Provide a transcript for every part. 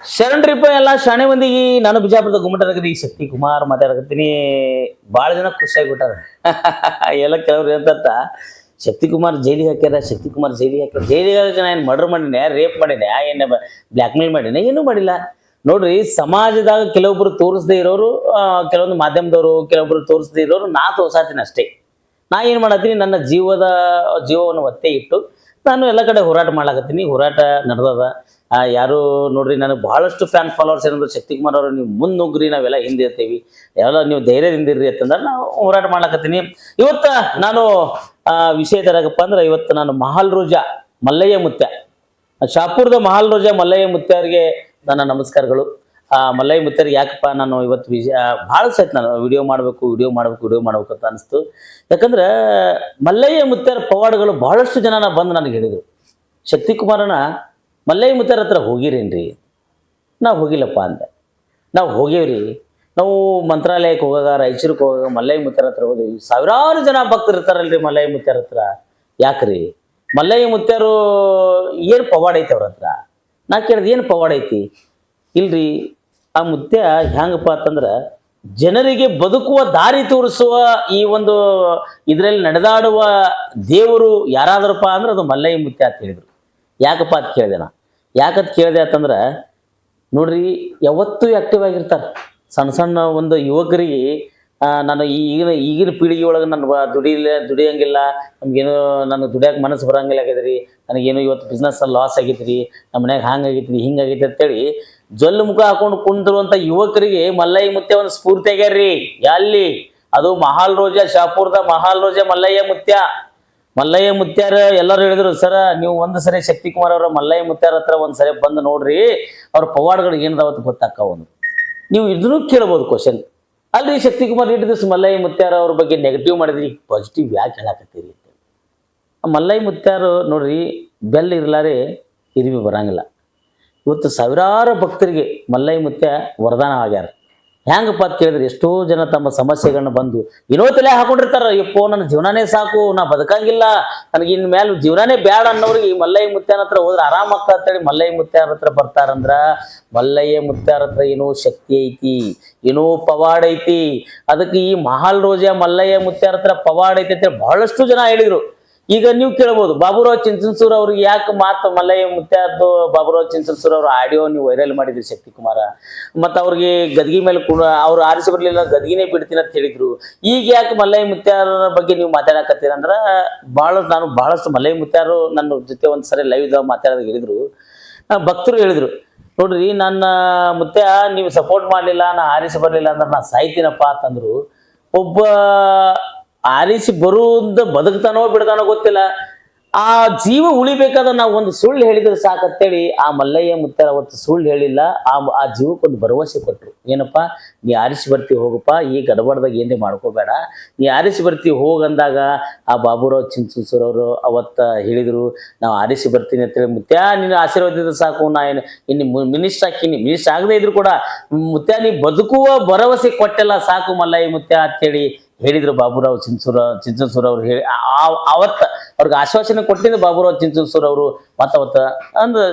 ಶರಣ್ರಿಪ್ಪ ಎಲ್ಲ ಶಾಣೆ ಮಂದಿಗೆ ನಾನು ಬಿಜಾಪುರದ ಗುಮ್ಮಟನಗರಿ ಶಕ್ತಿ ಕುಮಾರ್ ಮಾತಾಡಕತ್ತೀನಿ. ಭಾಳ ಜನ ಖುಷಿಯಾಗಿಬಿಟ್ಟಾರ ಎಲ್ಲ ಕೆಲವ್ರು ಏನಂತ ಶಕ್ತಿ ಕುಮಾರ್ ಜೈಲಿಗೆ ಹಾಕ್ಯಾರ ಶಕ್ತಿ ಕುಮಾರ್ ಜೈಲಿಗೆ ಹಾಕ್ಯಾರ. ಜೈಲಿಗೆ ಹಾಕಿ ನಾನು ಮರ್ಡರ್ ಮಾಡಿನ ರೇಪ್ ಮಾಡಿನ ಏನು ಬ್ಲ್ಯಾಕ್ ಮೇಲ್ ಮಾಡಿನ ಏನೂ ಮಾಡಿಲ್ಲ. ನೋಡ್ರಿ, ಸಮಾಜದಾಗ ಕೆಲವೊಬ್ರು ತೋರಿಸದೇ ಇರೋರು ಕೆಲವೊಂದು ಮಾಧ್ಯಮದವರು, ಕೆಲವೊಬ್ರು ತೋರಿಸದೇ ಇರೋರು ನಾ ತೋರ್ಸಾತೀನಿ ಅಷ್ಟೇ. ನಾ ಏನು ಮಾಡತ್ತೀನಿ, ನನ್ನ ಜೀವದ, ಜೀವವನ್ನು ಒತ್ತೆ ಇಟ್ಟು ನಾನು ಎಲ್ಲ ಕಡೆ ಹೋರಾಟ ಮಾಡ್ಲಾಕತ್ತೀನಿ. ಹೋರಾಟ ನಡೆದದ. ಯಾರು ನೋಡ್ರಿ, ನನಗೆ ಬಹಳಷ್ಟು ಫ್ಯಾನ್ ಫಾಲೋವರ್ಸ್ ಏನಂದ್ರೆ ಶಕ್ತಿ ಕುಮಾರ್ ಅವರು, ನೀವು ಮುಂದೆ ನುಗ್ರಿ ನಾವೆಲ್ಲ ಹಿಂದೆ ಇರ್ತೀವಿ ಎಲ್ಲ ನೀವು ಧೈರ್ಯದಿಂದ ಇರ್ರಿ ಅಂತಂದ್ರೆ ನಾವು ಹೋರಾಟ ಮಾಡ್ಲಕತ್ತೀನಿ. ಇವತ್ತ ನಾನು ವಿಷಯ ತರಕಪ್ಪ ಅಂದ್ರೆ ಇವತ್ತು ನಾನು ಮಹಾಲ್ ರೋಜಾ, ಮಲ್ಲಯ್ಯ ಮುತ್ಯ. ಶಾಪುರದ ಮಹಾಲ್ ರೋಜಾ, ಮಲ್ಲಯ್ಯ ಮುತ್ಯಾರಿಗೆ ನನ್ನ ನಮಸ್ಕಾರಗಳು. ಆ, ಮಲ್ಲಯ್ಯ ಮುತ್ಯರಿಗೆ ಯಾಕಪ್ಪ ನಾನು ಇವತ್ತು ವಿಷಯ ಭಾಳ ಸಹಿತ ನಾನು ವಿಡಿಯೋ ಮಾಡಬೇಕು ವಿಡಿಯೋ ಮಾಡಬೇಕು ವಿಡಿಯೋ ಮಾಡ್ಬೇಕು ಅಂತ ಅನಿಸ್ತು. ಯಾಕಂದ್ರೆ ಮಲ್ಲಯ್ಯ ಮುತ್ಯರ ಪವಾಡಗಳು ಬಹಳಷ್ಟು ಜನ ಬಂದು ನನಗೆ ಹೇಳಿದರು. ಶಕ್ತಿಕುಮಾರನ ಮಲ್ಲಯ್ಯ ಮುತ್ತಾರ ಹತ್ರ ಹೋಗಿರೇನ್ರಿ? ನಾವು ಹೋಗಿಲ್ಲಪ್ಪ ಅಂದೆ. ನಾವು ಹೋಗೇವ್ರಿ. ನಾವು ಮಂತ್ರಾಲಯಕ್ಕೆ ಹೋಗಾಗ, ರಾಯಚೂರಿಗೆ ಹೋಗಾಗ ಮಲ್ಲಯ್ಯ ಮುತ್ತಾರ ಹತ್ರ ಹೋದ್ವಿ. ಸಾವಿರಾರು ಜನ ಭಕ್ತರು ಇರ್ತಾರಲ್ರಿ ಮಲ್ಲಯ್ಯ ಮುತ್ತಾರ ಹತ್ರ. ಯಾಕ್ರಿ? ಮಲ್ಲಯ್ಯ ಮುತ್ಯರು ಏನು ಪವಾಡ ಐತಿ ಅವ್ರ ಹತ್ರ? ನಾ ಕೇಳಿದೆ, ಏನು ಪವಾಡ ಐತಿ? ಇಲ್ರಿ, ಆ ಮುತ್ಯ ಹೆಂಗಪ್ಪ ಅಂತಂದ್ರೆ ಜನರಿಗೆ ಬದುಕುವ ದಾರಿ ತೋರಿಸುವ ಈ ಒಂದು ಇದರಲ್ಲಿ ನಡೆದಾಡುವ ದೇವರು ಯಾರಾದ್ರಪ್ಪ ಅಂದ್ರೆ ಅದು ಮಲ್ಲಯ್ಯ ಮುತ್ಯ ಅಂತ ಹೇಳಿದ್ರು. ಯಾಕಪ್ಪ ಅಂತ ಕೇಳಿದೆ ನಾ. ಯಾಕಂತ ಕೇಳಿದೆ ಅಂತಂದ್ರೆ, ನೋಡ್ರಿ, ಯಾವತ್ತೂ ಆ್ಯಕ್ಟಿವ್ ಆಗಿರ್ತಾರೆ. ಸಣ್ಣ ಸಣ್ಣ ಒಂದು ಯುವಕರಿಗೆ ನಾನು ಈಗಿನ ಈಗಿನ ಪೀಳಿಗೆ ಒಳಗೆ ನಾನು ದುಡಿಲ, ದುಡಿಯಂಗಿಲ್ಲ, ನಮ್ಗೇನು ನನಗೆ ದುಡಿಯೋಕೆ ಮನಸ್ಸು ಬರಂಗಿಲ್ಲ ಆಗ್ಯದ್ರಿ ನನಗೇನು ಇವತ್ತು ಬಿಸ್ನೆಸ್ ಲಾಸ್ ಆಗೈತ್ರಿ, ನಮ್ಮ ಮನ್ಯಾಗ ಹಿಂಗೆ ಆಗೈತಿ ಅಂತೇಳಿ ಜೊಲ್ಲು ಮುಖ ಹಾಕೊಂಡು ಕುಂತಿರುವಂಥ ಯುವಕರಿಗೆ ಮಲ್ಲಯ್ಯ ಮುತ್ಯ ಒಂದು ಸ್ಫೂರ್ತಿ ಆಗ್ಯಾರ್ರಿ. ಎಲ್ಲಿ? ಅದು ಮಹಾಲ್ ರೋಜಾ, ಶಾಪುರದ ಮಹಾಲ್ ರೋಜಾ ಮಲ್ಲಯ್ಯ ಮುತ್ಯ. ಮಲ್ಲಯ್ಯ ಮುತ್ಯಾರ ಎಲ್ಲರೂ ಹೇಳಿದ್ರು, ಸರ, ನೀವು ಒಂದು ಸರಿ ಶಕ್ತಿಕುಮಾರ್ ಅವರ ಮಲ್ಲಯ್ಯ ಮುತ್ಯಾರ ಹತ್ರ ಒಂದು ಸರಿ ಬಂದು ನೋಡ್ರಿ, ಅವ್ರ ಪವಾಡಗಳು ಏನದಾವತ್ತು ಗೊತ್ತಾಕ್ಕ ಒಂದು ನೀವು ಇದನ್ನು ಕೇಳ್ಬೋದು ಕ್ವಶನ್ ಅಲ್ರಿ ಶಕ್ತಿಕುಮಾರ್ ಇಟ್ಟು ದಿವಸ ಮಲ್ಲಯ್ಯ ಮುತ್ಯಾರ ಅವ್ರ ಬಗ್ಗೆ ನೆಗೆಟಿವ್ ಮಾಡಿದ್ರಿ ಪಾಸಿಟಿವ್ ಯಾಕೆ ಹೇಳಾಕತ್ತೀರಿ ಮಲ್ಲಯ್ಯ ಮುತ್ಯಾರು ನೋಡ್ರಿ, ಬೆಲ್ ಇರ್ಲಾರೆ ಇರಿವಿ ಬರಂಗಿಲ್ಲ. ಇವತ್ತು ಸಾವಿರಾರು ಭಕ್ತರಿಗೆ ಮಲ್ಲಯ್ಯ ಮುತ್ಯ ವರದಾನ ಆಗ್ಯಾರ. ಹೆಂಗಪ್ಪ ಅಂತ ಕೇಳಿದ್ರೆ ಎಷ್ಟೋ ಜನ ತಮ್ಮ ಸಮಸ್ಯೆಗಳನ್ನ ಬಂದು ಇನ್ನೋ ತಲೆ ಹಾಕೊಂಡಿರ್ತಾರ, ಯಪ್ಪೋ, ನನ್ನ ಜೀವನನೇ ಸಾಕು, ನಾ ಬದುಕಂಗಿಲ್ಲ, ನನಗೆ ಇನ್ ಮೇಲೆ ಜೀವನನೇ ಬ್ಯಾಡ ಅನ್ನೋರಿಗೆ ಈ ಮಲ್ಲಯ್ಯ ಮುತ್ಯಾನ ಹತ್ರ ಹೋದ್ರೆ ಆರಾಮ ಅಂತ ಅಂತೇಳಿ ಮಲ್ಲಯ್ಯ ಮುತ್ಯಾರ ಹತ್ರ ಬರ್ತಾರಂದ್ರ, ಮಲ್ಲಯ್ಯ ಮುತ್ಯಾರ ಹತ್ರ ಏನೋ ಶಕ್ತಿ ಐತಿ, ಏನೋ ಪವಾಡ ಐತಿ, ಅದಕ್ಕೆ ಈ ಮಹಾಲ್ ರೋಜಾ ಮಲ್ಲಯ್ಯ ಮುತ್ಯಾರ ಹತ್ರ ಪವಾಡ ಐತಿ ಅಂತೇಳಿ ಬಹಳಷ್ಟು ಜನ ಹೇಳಿದ್ರು. ಈಗ ನೀವು ಕೇಳ್ಬೋದು, ಬಾಬುರಾವ್ ಚಿಂಚನ್ಸೂರ್ ಅವ್ರಿಗೆ ಯಾಕೆ ಮಾತು ಮಲ್ಲಯ್ಯ ಮುತ್ಯಾದ್ದು ಬಾಬುರಾವ್ ಚಿಂಚನ್ಸೂರ್ ಅವ್ರ ಆಡಿಯೋ ನೀವು ವೈರಲ್ ಮಾಡಿದ್ರಿ ಶಕ್ತಿ ಕುಮಾರ? ಮತ್ತು ಅವ್ರಿಗೆ ಗದ್ಗಿ ಮೇಲೆ ಕೂಡ ಅವ್ರು ಆರಿಸಿ ಬರಲಿಲ್ಲ, ಗದ್ಗಿನೇ ಬಿಡ್ತೀನಿ ಅಂತ ಹೇಳಿದ್ರು. ಈಗ ಯಾಕೆ ಮಲ್ಲಯ್ಯ ಮುತ್ಯಾರ ಬಗ್ಗೆ ನೀವು ಮಾತಾಡಕತ್ತೀರ ಅಂದ್ರೆ ಭಾಳ ನಾನು ಬಹಳಷ್ಟು ಮಲ್ಲಯ್ಯ ಮುತ್ಯಾರು ನನ್ನ ಜೊತೆ ಒಂದು ಸರಿ ಲೈವ್ದಾಗ ಮಾತಾಡೋದು ಹೇಳಿದ್ರು. ಭಕ್ತರು ಹೇಳಿದ್ರು, ನೋಡ್ರಿ ನನ್ನ ಮುತ್ಯ ನೀವು ಸಪೋರ್ಟ್ ಮಾಡಲಿಲ್ಲ, ನಾ ಆರಿಸಿ ಬರಲಿಲ್ಲ ಅಂದ್ರೆ ನಾ ಸಾಯ್ತೀನಪ್ಪ ಅಂತಂದ್ರು. ಒಬ್ಬ ಆರಿಸಿ ಬರುವುದ ಬದುಕ್ತಾನೋ ಬಿಡ್ತಾನೋ ಗೊತ್ತಿಲ್ಲ. ಆ ಜೀವ ಉಳಿಬೇಕಾದ ನಾವು ಒಂದು ಸುಳ್ಳು ಹೇಳಿದ್ರೆ ಸಾಕಂತೇಳಿ ಆ ಮಲ್ಲಯ್ಯ ಮುತ್ತರ ಅವತ್ತು ಸುಳ್ಳು ಹೇಳಿಲ್ಲ. ಆ ಆ ಜೀವಕ್ಕೊಂದು ಭರವಸೆ ಕೊಟ್ಟರು ಏನಪ್ಪ? ನೀ ಆರಿಸಿ ಬರ್ತಿ ಹೋಗಪ್ಪ. ಈ ಗದಬಡ್ದಾಗ ಏನೇ ಮಾಡ್ಕೋಬೇಡ. ನೀ ಆರಿಸಿ ಬರ್ತೀವಿ ಹೋಗಂದಾಗ ಆ ಬಾಬುರಾವ್, ಚಿಂಚೂಸೂರ್ ಅವರು ಅವತ್ತ ಹೇಳಿದರು, ನಾವು ಆರಿಸಿ ಬರ್ತೀನಿ ಅಂತೇಳಿ. ಮುತ್ಯ ನೀನು ಆಶೀರ್ವಾದಿದ್ರೆ ಸಾಕು, ನಾ ಏನು ಇನ್ನು ಮಿನಿಸ್ಟರ್ ಹಾಕಿನಿ ಮಿನಿಸ್ಟರ್ ಆಗದೇ ಇದ್ರು ಕೂಡ ಮುತ್ಯ, ನೀ ಬದುಕುವ ಭರವಸೆ ಕೊಟ್ಟೆಲ್ಲ ಸಾಕು ಮಲ್ಲಯ್ಯ ಮುತ್ಯ ಅಂತೇಳಿ ಹೇಳಿದ್ರು ಬಾಬುರಾವ್ ಚಿಂಚೂರ ಚಿಂಚನ್ಸೂರ್ ಅವ್ರು ಹೇಳಿ ಅವತ್ತ ಅವ್ರಿಗೆ ಆಶ್ವಾಸನೆ ಕೊಟ್ಟಿದ್ದು ಬಾಬುರಾವ್ ಚಿಂಚನ್ಸೂರ್ ಅವರು ಮತ್ತವತ್ತ ಬದುಕಿದ್ರು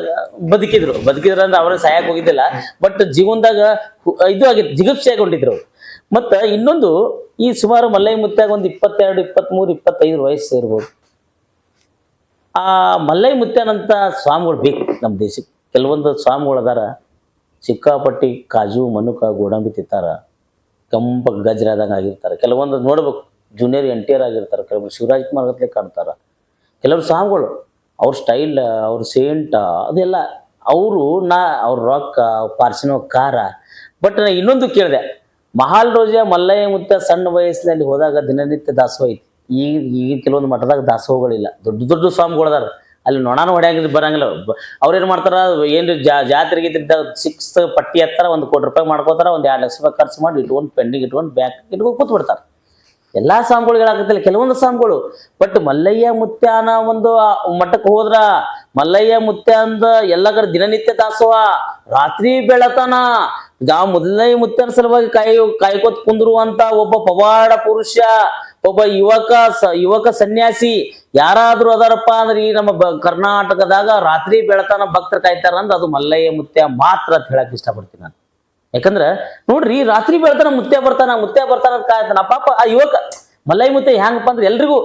ಬದುಕಿದ್ರು ಬದುಕಿದ್ರ. ಅಂದ್ರೆ ಅವ್ರಿಗೆ ಸಹಾಯಕ್ಕೆ ಹೋಗಿದ್ದಿಲ್ಲ. ಬಟ್ ಜೀವನದಾಗ ಇದು ಆಗಿತ್ತು ಜಿಗುಪ್ಸೆಗೊಂಡಿದ್ರು ಅವ್ರು. ಮತ್ತ ಇನ್ನೊಂದು ಈ ಸುಮಾರು ಮಲ್ಲಯ್ಯ ಮುತ್ತಾಗ ಒಂದು ಇಪ್ಪತ್ತೆರಡು ಇಪ್ಪತ್ಮೂರು ಇಪ್ಪತ್ತೈದು ವಯಸ್ಸು ಇರ್ಬೋದು. ಆ ಮಲ್ಲಯ್ಯ ಮುತ್ತಾನಂತ ಸ್ವಾಮಿಗಳು ಬೇಕು ನಮ್ಮ ದೇಶಕ್ಕೆ. ಕೆಲವೊಂದು ಸ್ವಾಮಿಗಳು ಅದಾರ ಸಿಕ್ಕಾಪಟ್ಟಿ ಕಾಜು, ಮನುಕ, ಗೋಡಂಬಿ ತಿಂತಾರ. ಕಂಪ ಗಜ್ರಾದಂಗೆ ಆಗಿರ್ತಾರೆ. ಕೆಲವೊಂದು ನೋಡ್ಬೇಕು ಜೂನಿಯರ್ ಎನ್ ಟಿ ಆರ್ ಆಗಿರ್ತಾರೆ, ಕೆಲವೊಂದು ಶಿವರಾಜ್ ಕುಮಾರ್ ಗತ್ಲೆ ಕಾಣ್ತಾರೆ. ಕೆಲವ್ರು ಸ್ವಾಮಿಗಳು ಅವ್ರ ಸ್ಟೈಲ್ ಅವ್ರ ಸೇಂಟ ಅದೆಲ್ಲ, ಅವರು ನಾ, ಅವ್ರ ರೊಕ್ಕ ಪಾರ್ಸಿನೋ ಕಾರ. ಬಟ್ ನಾ ಇನ್ನೊಂದು ಕೇಳಿದೆ, ಮಹಾಲ್ ರೋಜ ಮಲ್ಲಯ್ಯ ಮುತ್ತ ಸಣ್ಣ ವಯಸ್ಸಿನಲ್ಲಿ ಹೋದಾಗ ದಿನನಿತ್ಯ ದಾಸೋಹ ಐತಿ. ಈಗ ಈಗ ಕೆಲವೊಂದು ಮಠದಾಗ ದಾಸೋಹಗಳಿಲ್ಲ. ದೊಡ್ಡ ದೊಡ್ಡ ಸ್ವಾಮಿಗಳು ಅದಾರ ಅಲ್ಲಿ ನೊಣಾನು ಹೊಡ್ಯಾಂಗಿದ್ದು ಬರಂಗಿಲ್ಲ. ಅವ್ರೇನ್ ಮಾಡ್ತಾರ ಏನು ಜಾ, ಜಾತ್ರೆಗೆ ಸಿಕ್ಸ್ ಪಟ್ಟಿ ಹತ್ತಾರ ಒಂದು ಕೋಟಿ ರೂಪಾಯಿ ಮಾಡ್ಕೋತಾರ, ಒಂದ್ ಎರಡು ಲಕ್ಷ ರೂಪಾಯಿ ಖರ್ಚು ಮಾಡಿ ಇಟ್ಕೊಂಡು ಪೆಂಡಿಂಗ್ ಇಟ್ಕೊಂಡು ಬ್ಯಾಕ್ ಇಟ್ಕೊಂಡು ಕೂತ್ಬಿಡ್ತಾರೆ. ಎಲ್ಲಾ ಸ್ವಾಮಿಗಳು ಹೇಳಾಕತ್ತಿಲ್ಲ, ಕೆಲವೊಂದು ಸ್ವಾಮಿಗಳು, ಬಟ್ ಮಲ್ಲಯ್ಯ ಮುತ್ಯಾನ ಒಂದು ಮಟ್ಟಕ್ಕೆ ಹೋದ್ರ ಮಲ್ಲಯ್ಯ ಮುತ್ಯ ಅಂದ ಎಲ್ಲ ಕಡೆ ದಿನನಿತ್ಯ ದಾಸೋಹ, ರಾತ್ರಿ ಬೆಳತನ. ಮೊದಲನೇ ಮುತ್ಯನ ಸಲುವಾಗಿ ಕಾಯೋ, ಕಾಯ್ಕೋತ್ ಕುಂದ್ರುವಂತ ಒಬ್ಬ ಪವಾಡ ಪುರುಷ ಒಬ್ಬ ಯುವಕ ಯುವಕ ಸನ್ಯಾಸಿ ಯಾರಾದ್ರೂ ಅದಾರಪ್ಪ ಅಂದ್ರೆ ಈ ನಮ್ಮ ಕರ್ನಾಟಕದಾಗ ರಾತ್ರಿ ಬೆಳತನ ಭಕ್ತರು ಕಾಯ್ತಾರ ಅಂದ್ರೆ ಅದು ಮಲ್ಲಯ್ಯ ಮುತ್ಯ ಮಾತ್ರ ಅಂತ ಹೇಳಕ್ ಇಷ್ಟಪಡ್ತೀನಿ ನಾನು. ಯಾಕಂದ್ರ ನೋಡ್ರಿ ರಾತ್ರಿ ಬೆಳತನ ಮುತ್ಯ ಬರ್ತಾನ ಮುತ್ಯ ಬರ್ತಾನ ಅಂತ ಕಾಯ್ತಾನ. ಪಾಪ ಆ ಯುವಕ, ಮಲ್ಲಯ್ಯ ಮುತ್ಯ ಹೆಂಗಪ್ಪ ಅಂದ್ರೆ ಎಲ್ರಿಗೂ,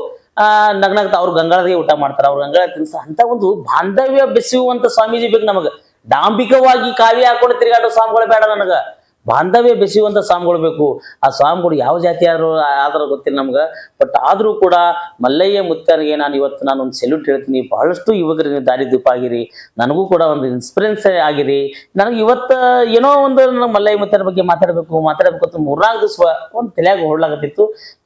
ಆ ನಗ್ನಗ್ತ ಅವ್ರು ಗಂಗಾಳದಾಗೆ ಊಟ ಮಾಡ್ತಾರ, ಅವ್ರ ಗಂಗಾಳ ತಿನ್ಸ, ಅಂತ ಒಂದು ಬಾಂಧವ್ಯ ಬೆಸುವಂತ ಸ್ವಾಮೀಜಿ ಬೇಕು ನಮಗ. ಡಾಂಬಿಕವಾಗಿ ಕಾವ್ಯ ಹಾಕೊಂಡು ತಿರುಗಾಡೋ ಸ್ವಾಮಿಗಳು ಬೇಡ ನನಗ. ಬಾಂಧವ್ಯ ಬೆಸೆಯುವಂತ ಸ್ವಾಮಿಗಳು ಬೇಕು. ಆ ಸ್ವಾಮಿಗಳು ಯಾವ ಜಾತಿಯಾದರೂ ಆದರೂ ಗೊತ್ತಿಲ್ಲ ನಮ್ಗೆ. ಬಟ್ ಆದರೂ ಕೂಡ ಮಲ್ಲಯ್ಯ ಮುತ್ತಾರಿಗೆ ನಾನು ಇವತ್ತು ನಾನು ಒಂದು ಸೆಲ್ಯೂಟ್ ಹೇಳ್ತೀನಿ. ಬಹಳಷ್ಟು ಯುವಕರಿಗೆ ದಾರಿ ದೀಪ ಆಗಿರಿ ನನಗೂ ಕೂಡ ಒಂದು ಇನ್ಸ್ಪಿರೆನ್ಸ್ ಆಗಿರಿ. ನನಗೆ ಇವತ್ತು ಏನೋ ಒಂದು ನನ್ನ ಮಲ್ಲಯ್ಯ ಮುತ್ತಾರ ಬಗ್ಗೆ ಮಾತಾಡಬೇಕು ಮಾತಾಡಬೇಕು ಅಂತ ಮೂರ್ನಾಲ್ಕು ದಿವಸ ಒಂದು ತಲೆಯಾಗ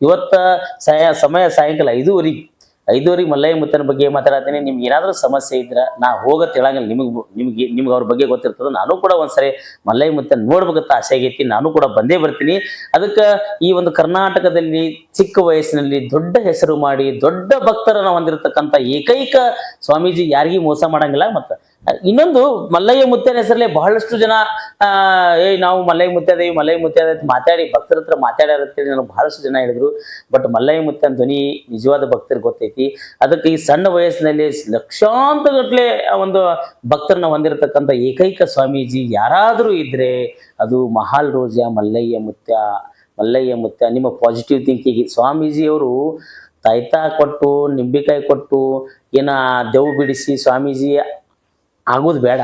ಇವತ್ತು ಸಾಯ ಸಮಯ ಸಾಯಂಕಾಲ ಐದೂವರೆಗೆ ಐದೂವರೆಗೆ ಮಲ್ಲಯ್ಯ ಮುತ್ತನ ಬಗ್ಗೆ ಮಾತಾಡ್ತೀನಿ ನಿಮ್ಗೆ ಏನಾದರೂ ಸಮಸ್ಯೆ ಇದ್ರೆ ನಾ ಹೋಗೋ ಹೇಳಂಗಿಲ್ಲ. ನಿಮಗೆ ನಿಮ್ಗೆ ನಿಮ್ಗೆ ಅವ್ರ ಬಗ್ಗೆ ಗೊತ್ತಿರ್ತದೆ. ನಾನು ಕೂಡ ಒಂದ್ಸರಿ ಮಲ್ಲಯ್ಯ ಮುತ್ತನ್ ನೋಡ್ಬೇಕಂತ ಆಸೆ ಆಗೈತಿ. ನಾನು ಕೂಡ ಬಂದೇ ಬರ್ತೀನಿ. ಅದಕ್ಕೆ ಈ ಒಂದು ಕರ್ನಾಟಕದಲ್ಲಿ ಚಿಕ್ಕ ವಯಸ್ಸಿನಲ್ಲಿ ದೊಡ್ಡ ಹೆಸರು ಮಾಡಿ ದೊಡ್ಡ ಭಕ್ತರನ್ನ ಹೊಂದಿರತಕ್ಕಂಥ ಏಕೈಕ ಸ್ವಾಮೀಜಿ ಯಾರಿಗೂ ಮೋಸ ಮಾಡಂಗಿಲ್ಲ. ಮತ್ತ ಇನ್ನೊಂದು ಮಲ್ಲಯ್ಯ ಮುತ್ಯನ ಹೆಸರಲ್ಲಿ ಬಹಳಷ್ಟು ಜನ ಏ ನಾವು ಮಲ್ಲಯ್ಯ ಮುತ್ಯದೇವಿ ಮಲ್ಲಯ್ಯ ಮುತ್ಯದ ಮಾತಾಡಿ, ಭಕ್ತರ ಹತ್ರ ಮಾತಾಡ್ಯಾರ ಅಂತೇಳಿ ನನಗೆ ಬಹಳಷ್ಟು ಜನ ಹೇಳಿದ್ರು. ಬಟ್ ಮಲ್ಲಯ್ಯ ಮುತ್ಯನ ಧ್ವನಿ ನಿಜವಾದ ಭಕ್ತರಿಗೆ ಗೊತ್ತೈತಿ. ಅದಕ್ಕೆ ಈ ಸಣ್ಣ ವಯಸ್ಸಿನಲ್ಲಿ ಲಕ್ಷಾಂತಗಟ್ಲೆ ಒಂದು ಭಕ್ತರನ್ನ ಹೊಂದಿರತಕ್ಕಂಥ ಏಕೈಕ ಸ್ವಾಮೀಜಿ ಯಾರಾದರೂ ಇದ್ರೆ ಅದು ಮಹಾಲ್ ರೋಜಾ, ಮಲ್ಲಯ್ಯ ಮುತ್ಯ ಮಲ್ಲಯ್ಯ ಮುತ್ಯ, ನಿಮ್ಮ ಪಾಸಿಟಿವ್ ಥಿಂಕಿಂಗ್ ಸ್ವಾಮೀಜಿಯವರು ತಾಯ್ತಾ ಕೊಟ್ಟು, ನಿಂಬೆಕಾಯಿ ಕೊಟ್ಟು, ಏನ ದೆವ್ ಬಿಡಿಸಿ ಸ್ವಾಮೀಜಿ ಆಗೋದು ಬೇಡ.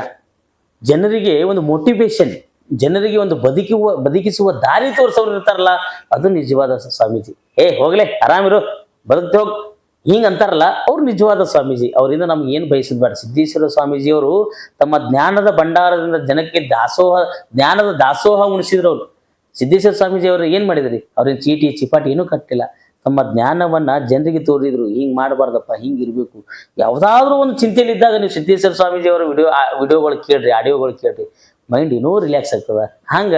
ಜನರಿಗೆ ಒಂದು ಮೋಟಿವೇಶನ್ ಜನರಿಗೆ ಒಂದು ಬದುಕುವ, ಬದುಕಿಸುವ ದಾರಿ ತೋರಿಸೋರು ಇರ್ತಾರಲ್ಲ, ಅದು ನಿಜವಾದ ಸ್ವಾಮೀಜಿ. ಏ, ಹೋಗ್ಲೆ, ಆರಾಮಿರು, ಬದುಕ್ತಿ ಹೋಗ್. ಹಿಂಗ್ ಅಂತಾರಲ್ಲ, ಅವ್ರು ನಿಜವಾದ ಸ್ವಾಮೀಜಿ. ಅವರಿಂದ ನಮ್ಗೆ ಏನು ಬಯಸಿದ್ ಬೇಡ. ಸಿದ್ದೇಶ್ವರ ಸ್ವಾಮೀಜಿಯವರು ತಮ್ಮ ಜ್ಞಾನದ ಭಂಡಾರದಿಂದ ಜನಕ್ಕೆ ದಾಸೋಹ, ಜ್ಞಾನದ ದಾಸೋಹ ಉಣಿಸಿದ್ರು ಅವರು. ಸಿದ್ದೇಶ್ವರ ಸ್ವಾಮೀಜಿ ಅವರು ಏನು ಮಾಡಿದ್ರಿ? ಅವ್ರಿಗೆ ಚೀಟಿ, ಚಿಪಾಟಿ ಏನೂ ಕಟ್ಟಿಲ್ಲ. ತಮ್ಮ ಜ್ಞಾನವನ್ನ ಜನರಿಗೆ ತೋರಿದ್ರು, ಹಿಂಗೆ ಮಾಡಬಾರ್ದಪ್ಪ, ಹಿಂಗೆ ಇರಬೇಕು. ಯಾವುದಾದ್ರೂ ಒಂದು ಚಿಂತೆಯಲ್ಲಿದ್ದಾಗ ನೀವು ಸಿದ್ದೇಶ್ವರ ಸ್ವಾಮೀಜಿ ಅವರ ವಿಡಿಯೋ ವಿಡಿಯೋಗಳು ಕೇಳ್ರಿ, ಆಡಿಯೋಗಳು ಕೇಳಿರಿ. ಮೈಂಡ್ ಇನ್ನೂ ರಿಲ್ಯಾಕ್ಸ್ ಆಗ್ತದ. ಹಂಗ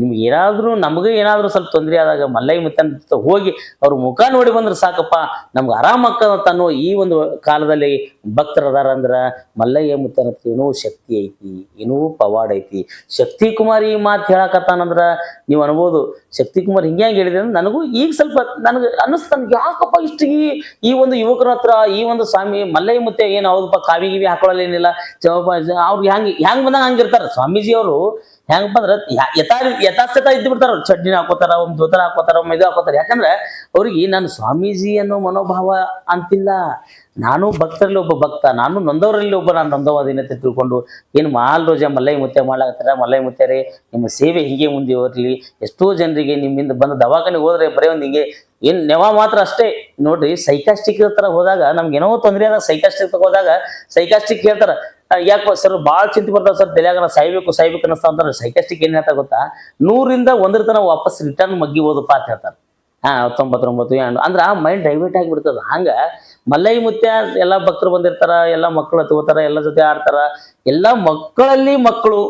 ನಿಮ್ಗೆ ಏನಾದರೂ, ನಮಗೆ ಏನಾದರೂ ಸ್ವಲ್ಪ ತೊಂದರೆ ಆದಾಗ ಮಲ್ಲೈ ಮುತ್ತನ ಹೋಗಿ ಅವ್ರ ಮುಖ ನೋಡಿ ಬಂದ್ರೆ ಸಾಕಪ್ಪ. ನಮ್ಗೆ ಆರಾಮ ಅನ್ನೋ ಈ ಒಂದು ಕಾಲದಲ್ಲಿ ಭಕ್ತರು ಅದಾರ ಅಂದ್ರ ಮಲ್ಲಯ್ಯ ಮುತ್ತನ ಏನೋ ಶಕ್ತಿ ಐತಿ, ಏನೋ ಪವಾಡ ಐತಿ. ಶಕ್ತಿ ಕುಮಾರ್ ಈ ಮಾತು ಹೇಳಕತ್ತಾನಂದ್ರ ನೀವು ಅನ್ಬೋದು, ಶಕ್ತಿ ಕುಮಾರ್ ಹಿಂಗೆ ಹೇಳಿದೆ ಅಂದ್ರೆ ನನಗೂ ಈಗ ಸ್ವಲ್ಪ ನನಗೆ ಅನ್ನಿಸ್ತು, ನನ್ಗೆ ಯಾಕಪ್ಪ ಇಷ್ಟು ಈ ಈ ಒಂದು ಯುವಕರ ಹತ್ರ, ಈ ಒಂದು ಸ್ವಾಮಿ ಮಲ್ಲಯ್ಯ ಮುತ್ತೆ ಏನು ಹೌದಪ್ಪ, ಕಾವಿ ಗಿವಿ ಹಾಕೊಳ್ಳಲ್ಲ ಏನಿಲ್ಲ ಚೌಪ ಅವ್ರು ಹ್ಯಾಂಗೆ ಹೆಂಗ್ ಹಂಗೆ ಇರ್ತಾರೆ ಸ್ವಾಮೀಜಿ ಅವರು ಹೆಂಗಪ್ಪ ಅಂದ್ರೆ ಯಾ- ಯಥಾ ಯಥಾಸ್ಥಿತ ಇದ್ದು ಬಿಡ್ತಾರ ಅವ್ರು. ಚಡ್ಡಿನ ಹಾಕೋತಾರ, ಒಮ್ಮೆ ಧೋತರ ಹಾಕೋತಾರ, ಒಮ್ಮೆ ಇದು ಹಾಕೋತಾರ. ಯಾಕಂದ್ರೆ ಅವ್ರಿಗೆ ನಾನು ಸ್ವಾಮೀಜಿ ಅನ್ನೋ ಮನೋಭಾವ ಅಂತಿಲ್ಲ. ನಾನು ಭಕ್ತರಲ್ಲಿ ಒಬ್ಬ ಭಕ್ತ, ನಾನು ನೊಂದವರಲ್ಲಿ ಒಬ್ಬ ನಾನು ನೊಂದವಾದೀನತೆ ತಿಳ್ಕೊಂಡು ಏನು ಮಾಲ್ ರೋಜ ಮಲ್ಲೈ ಮುತ್ತೆ ಮಾಡ್ಲಾಕತ್ತಾರ? ಮಲ್ಲೈ ಮುತ್ಯರೇ ನಿಮ್ಮ ಸೇವೆ ಹಿಂಗೆ ಮುಂದುವರಲಿ ಎಷ್ಟೋ ಜನರಿಗೆ ನಿಮ್ಮಿಂದ ಬಂದ ದವಾಖಾನೆ ಹೋದ್ರೆ ಬರೀ ಒಂದು ಹಿಂಗೆ ಏನ್ ನೆವ ಮಾತ್ರ ಅಷ್ಟೇ. ನೋಡ್ರಿ ಸೈಕಾಸ್ಟಿಕ್ ಹತ್ರ ಹೋದಾಗ ನಮ್ಗೆ ಏನೋ ತೊಂದರೆ ಅದ ಸೈಕಾಸ್ಟಿಕ್ ಹೋದಾಗ ಸೈಕಾಸ್ಟಿಕ್ ಹೇಳ್ತಾರ ಯಾಕೆ ಸರ್ ಭಾಳ ಚಿಂತೆ ಬರ್ತಾವ ಸರ್, ತಲೆಯಾಗ ಸಾಯ್ಬೇಕು ಸಾಯ್ಬೇಕು ಅನ್ನಿಸ್ತಾವ ಅಂತಾರೆ. ಸೈಕಾಸ್ಟಿಕ್ ಏನ್ ಹೇಳ್ತಾ ಗೊತ್ತಾ? ನೂರಿಂದ ಒಂದ್ರ ತನ ವಾಪಸ್ ರಿಟರ್ನ್ ಮಗ್ಗಿ ಹೋದಪ್ಪ ಅಂತ ಹೇಳ್ತಾರೆ. ಹಾ ತೊಂಬತ್ತೊಂಬತ್ತು ಏನು ಅಂದ್ರೆ ಮೈಂಡ್ ಡೈವರ್ಟ್ ಆಗಿಬಿಡ್ತದ. ಹಂಗ ಮಲ್ಲೈ ಮುತ್ಯ ಎಲ್ಲ ಭಕ್ತರು ಬಂದಿರ್ತಾರ, ಎಲ್ಲ ಮಕ್ಕಳು ತಗೋತಾರ ಎಲ್ಲ ಜೊತೆ ಆಡ್ತಾರ. ಎಲ್ಲ ಮಕ್ಕಳಲ್ಲಿ ಮಕ್ಕಳು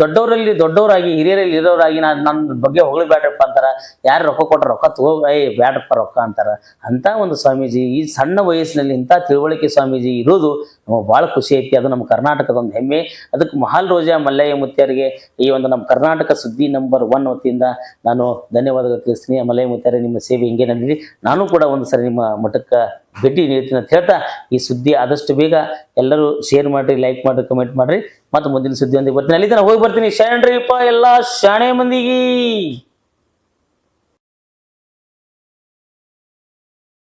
ದೊಡ್ಡವರಲ್ಲಿ ದೊಡ್ಡವರಾಗಿ, ಹಿರಿಯರಲ್ಲಿ ಇರೋರಾಗಿ ನಾನು ನನ್ನ ಬಗ್ಗೆ ಹೊಗಳಿ ಬೇಡ್ರಪ್ಪ ಅಂತಾರ. ಯಾರು ರೊಕ್ಕ ಕೊಟ್ಟರೆ ರೊಕ್ಕ ತಗೋ ಏ ಬ್ಯಾಡ್ರಪ್ಪ ರೊಕ್ಕ ಅಂತಾರ. ಅಂತ ಒಂದು ಸ್ವಾಮೀಜಿ, ಈ ಸಣ್ಣ ವಯಸ್ಸಿನಲ್ಲಿ ಇಂಥ ತಿಳುವಳಿಕೆ ಸ್ವಾಮೀಜಿ ಇರೋದು ನಮಗೆ ಭಾಳ ಖುಷಿ ಐತಿ. ಅದು ನಮ್ಮ ಕರ್ನಾಟಕದ ಒಂದು ಹೆಮ್ಮೆ. ಅದಕ್ಕೆ ಮಹಾಲ್ ರೋಜಾ ಮಲ್ಲಯ್ಯ ಮುತ್ಯರಿಗೆ ಈ ಒಂದು ನಮ್ಮ ಕರ್ನಾಟಕ ಸುದ್ದಿ ನಂಬರ್ ಒನ್ ವತಿಯಿಂದ ನಾನು ಧನ್ಯವಾದಗಳು ತಿಳಿಸ್ತೀನಿ. ಮಲ್ಲಯ್ಯ ಮುತ್ಯರೇ ನಿಮ್ಮ ಸೇವೆ ಹಿಂಗೆ ನಂಬಿರಿ ನಾನು ಕೂಡ ಒಂದು ಸರಿ ನಿಮ್ಮ ಮಠಕ್ಕೆ ಭೇಟಿ ನೀಡ್ತೀನಿ ಅಂತ ಹೇಳ್ತಾ ಈ ಸುದ್ದಿ ಆದಷ್ಟು ಬೇಗ ಎಲ್ಲರೂ ಶೇರ್ ಮಾಡ್ರಿ ಲೈಕ್ ಮಾಡ್ರಿ ಕಮೆಂಟ್ ಮಾಡ್ರಿ. ಮತ್ತು ಮುಂದಿನ ಸುದ್ದಿ ಒಂದಿಗೆ ಬರ್ತೀನಿ. ಅಲ್ಲಿ ತನಕ ಹೋಗಿ ಬರ್ತೀನಿ. ಶಾಣ್ರಿಪ್ಪ ಎಲ್ಲ ಶಾಣೆ ಮಂದಿಗೆ.